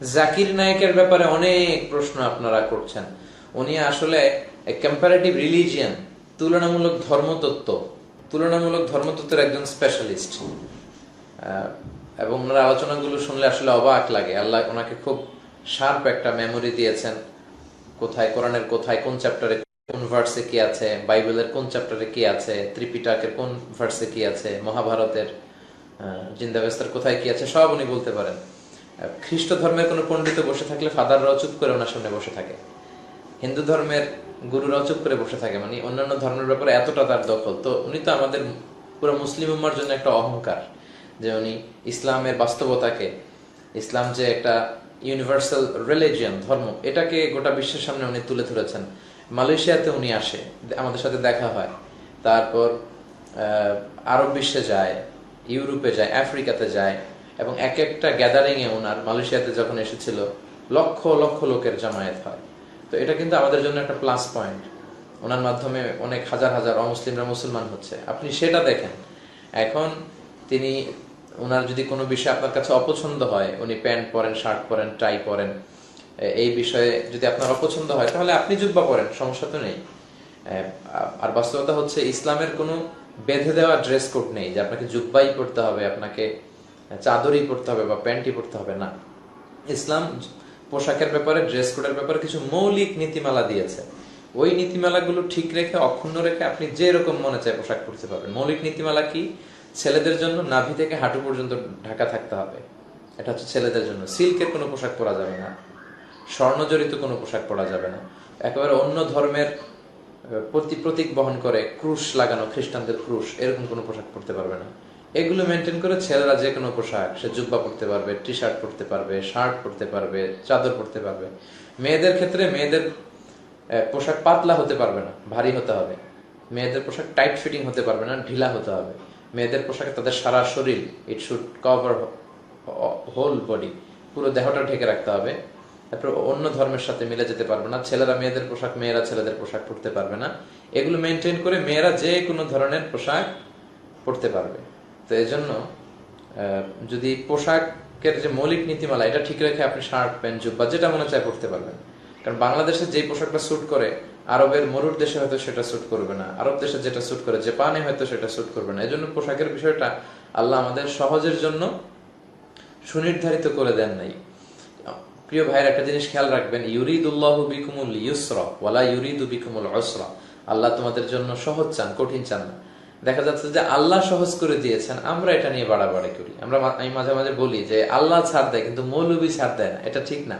জাকির নায়কের ব্যাপারে অনেক প্রশ্ন আপনারা করছেন। উনি আসলে কম্পারেটিভ রিলিজিয়ান তুলনামূলক ধর্মতত্ত্ব, তুলনামূলক ধর্মতত্ত্বের একজন স্পেশালিস্ট এবং ওনার আলোচনাগুলো শুনলে আসলে অবাক লাগে। আল্লাহ ওনাকে খুব শার্প একটা মেমোরি দিয়েছেন। কোথায়, কোরআনের কোথায়, কোন চ্যাপ্টারে কোন ভার্সে কি আছে, বাইবেলের কোন চ্যাপ্টারে কি আছে, ত্রিপিটাকের কোন ভার্সে কি আছে, মহাভারতের জিন্দাবেস্তার কোথায় কি আছে, সব উনি বলতে পারেন। খ্রিস্ট ধর্মের কোনো পণ্ডিত বসে থাকলে ফাদাররাও চুপ করে ওনার সামনে বসে থাকে। হিন্দু ধর্মের গুরুরাও চুপ করে বসে থাকে মানে অন্যান্য ধর্মের ব্যাপারে এতটা তার দখল। তো উনি তো আমাদের পুরো মুসলিম উম্মার জন্য একটা অহংকার, যে উনি ইসলামের বাস্তবতাকে, ইসলাম যে একটা ইউনিভার্সাল রিলিজিয়ান ধর্ম, এটাকে গোটা বিশ্বের সামনে উনি তুলে ধরেছেন। মালয়েশিয়াতে উনি আসে, আমাদের সাথে দেখা হয়। তারপর আরব বিশ্বে যায়, ইউরোপে যায়, আফ্রিকাতে যায় এবং এক একটা গ্যাদারিং এ ওনার মালয়েশিয়াতে যখন এসেছিল, লক্ষ লক্ষ লোকের জামায়াত হয়। তো এটা কিন্তু আমাদের জন্য একটা প্লাস পয়েন্ট ওনার মাধ্যমে অনেক হাজার হাজার অমুসলিমরা মুসলমান হচ্ছে। আপনি সেটা দেখেন। এখন তিনি, ওনার যদি কোনো বিষয় আপনার কাছে অপছন্দ হয়, উনি প্যান্ট পরেন, শার্ট পরেন টাই পরেন এই বিষয়ে যদি আপনার অপছন্দ হয়, তাহলে আপনি জুব্বা পরেন, সমস্যা তো নেই। আর বাস্তবতা হচ্ছে ইসলামের কোনো বেঁধে দেওয়া ড্রেস কোড নেই যে আপনাকে জুব্বাই পড়তে হবে, আপনাকে চাদরই পড়তে হবে বা প্যান্টই পড়তে হবে, না। ইসলাম পোশাকের ব্যাপারে, ড্রেস কোডের ব্যাপারে কিছু মৌলিক নীতিমালা দিয়েছে। ওই নীতিমালাগুলো ঠিক রেখে, অক্ষুণ্ণ রেখে আপনি যে রকম মনে চায় পোশাক পরতে পারবেন। মৌলিক নীতিমালা কি? ছেলেদের জন্য নাভি থেকে হাঁটু পর্যন্ত ঢাকা থাকতে হবে। এটা হচ্ছে ছেলেদের জন্য। সিল্কের কোনো পোশাক পরা যাবে না। স্বর্ণজড়িত কোনো পোশাক পরা যাবে না। একেবারে অন্য ধর্মের প্রতি প্রতীক বহন করে ক্রুশ লাগানো, খ্রিস্টানদের ক্রুশ, এরকম কোনো পোশাক পরতে পারবে না। এগুলো মেনটেন করে ছেলেরা যে কোনো পোশাক, সে জুব্বা পরতে পারবে টি শার্ট পরতে পারবে শার্ট পরতে পারবে, চাদর পরতে পারবে। মেয়েদের ক্ষেত্রে মেয়েদের পোশাক পাতলা হতে পারবে না, ভারী হতে হবে। মেয়েদের পোশাক টাইট ফিটিং হতে পারবে না, ঢিলা হতে হবে। মেয়েদের পোশাকে তাদের সারা শরীর it should cover whole body পুরো দেহটা ঢেকে রাখতে হবে। তারপর অন্য ধর্মের সাথে মিলে যেতে পারবে না, ছেলেরা মেয়েদের পোশাক, মেয়েরা ছেলেদের পোশাক পরতে পারবে না। এগুলো মেনটেন করে মেয়েরা যে কোনো ধরনের পোশাক পরতে পারবে। তো এই জন্য যদি পোশাকের যে মৌলিক নীতিমালা, এটা ঠিক রেখে আপনি শার্ট, প্যান্ট, জুব্বা, যেটা মনে চায় পড়তে পারবেন। কারণ বাংলাদেশে যে পোশাকটা স্যুট করে, আরবের মরুর দেশে হয়তো সেটা স্যুট করবে না, আরব দেশে যেটা স্যুট করে, জাপানে হয়তো সেটা স্যুট করবে না। এই জন্য পোশাকের বিষয়টা আল্লাহ আমাদের সহজের জন্য সুনির্ধারিত করে দেন নাই। প্রিয় ভাইয়ের, একটা জিনিস খেয়াল রাখবেন, ইউরিদুল্লাহ বিকুমুল ইউসরা, ওয়ালা ইউরিদু বিকুমুল অসরা আল্লাহ তোমাদের জন্য সহজ চান, কঠিন চান না। দেখা যাচ্ছে যে আল্লাহ সহজ করে দিয়েছেন, আমরা এটা নিয়ে বাড়াবাড়ি করি। আমরা আমি মাঝে মাঝে বলি যে, আল্লাহ ছাড় দেয়, কিন্তু মৌলবী ছাড় দেয় না। এটা ঠিক না।